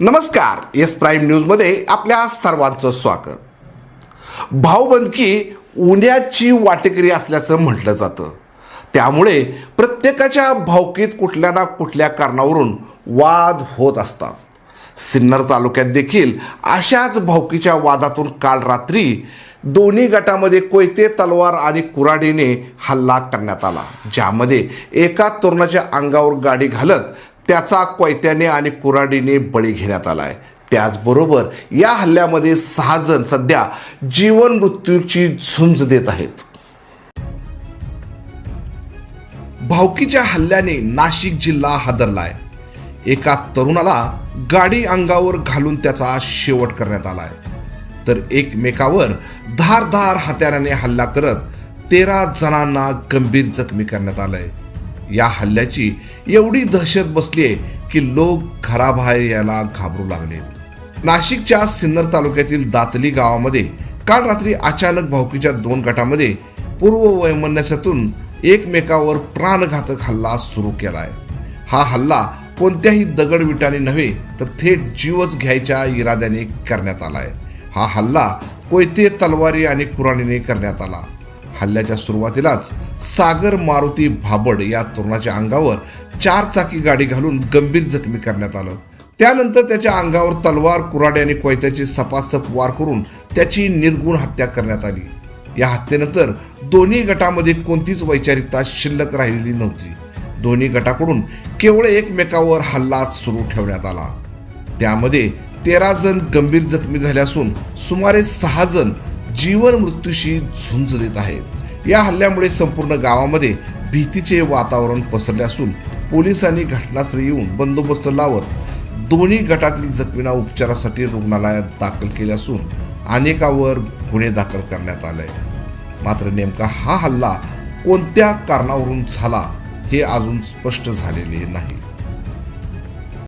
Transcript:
नमस्कार S prime न्यूजमध्ये आपल्या सर्वांचं स्वागत. भाऊबंदकी उन्याची वाटेकरी असल्याचं म्हटलं जातं. त्यामुळे प्रत्येकाच्या भावकीत कुठल्या ना कुठल्या कारणावरून वाद होत असतात. सिन्नर तालुक्यात देखील अशाच भावकीच्या वादातून काल रात्री दोन्ही गटामध्ये कोयते तलवार आणि कुऱ्हाडीने हल्ला करण्यात आला. ज्यामध्ये एका तरुणाच्या अंगावर गाडी घालत त्याचा कोयत्याने आणि कुऱ्हाडीने बळी घेण्यात आलाय. त्याचबरोबर या हल्ल्यामध्ये सहा जण सध्या जीवन मृत्यूची झुंज देत आहेत. भावकीच्या हल्ल्याने नाशिक जिल्हा हादरलाय. एका तरुणाला गाडी अंगावर घालून त्याचा शेवट करण्यात आलाय. तर एकमेकावर धारधार हत्याराने हल्ला करत तेरा जणांना गंभीर जखमी करण्यात आलंय. या हल्ल्याची एवढी दहशत बसली आहे की लोक घराबाहेर यायला घाबरू लागले. नाशिकच्या सिन्नर तालुक्यातील दातली गावामध्ये काल रात्री अचानक भावकीच्या दोन गटामध्ये पूर्व वैमनस्यातून एकमेकावर प्राणघातक हल्ला सुरू केलाय. हा हल्ला कोणत्याही दगडविटाने नव्हे तर थेट जीवच घ्यायच्या इराद्याने करण्यात आलाय. हा हल्ला कोयते तलवारी आणि कुराणीने करण्यात आला. हल्ल्याच्या सुरुवातीलाच सागर मारुती भाबड या तरुणाच्या अंगावर चार चाकी गाडी घालून गंभीर जखमी करण्यात आलं. त्यानंतर त्याच्या अंगावर तलवार कुराडे आणि कोयत्याची सपासप वार करून त्याची निर्गुण हत्या करण्यात आली. या हत्येनंतर दोन्ही गटामध्ये कोणतीच वैचारिकता शिल्लक राहिलेली नव्हती. दोन्ही गटाकडून केवळ एकमेकावर हल्लाच सुरू ठेवण्यात आला. त्यामध्ये तेरा जण गंभीर जखमी झाले असून सुमारे सहा जण जीवन मृत्यूशी झुंज देत आहेत. या हल्ल्यामुळे संपूर्ण गावामध्ये भीतीचे वातावरण पसरले असून पोलिसांनी घटनास्थळी येऊन बंदोबस्त लावत दोन्ही गटातील जखमींना उपचारासाठी रुग्णालयात दाखल केले असून अनेकावर गुन्हे दाखल करण्यात आले. मात्र नेमका हा हल्ला कोणत्या कारणावरून झाला हे अजून स्पष्ट झालेले नाही.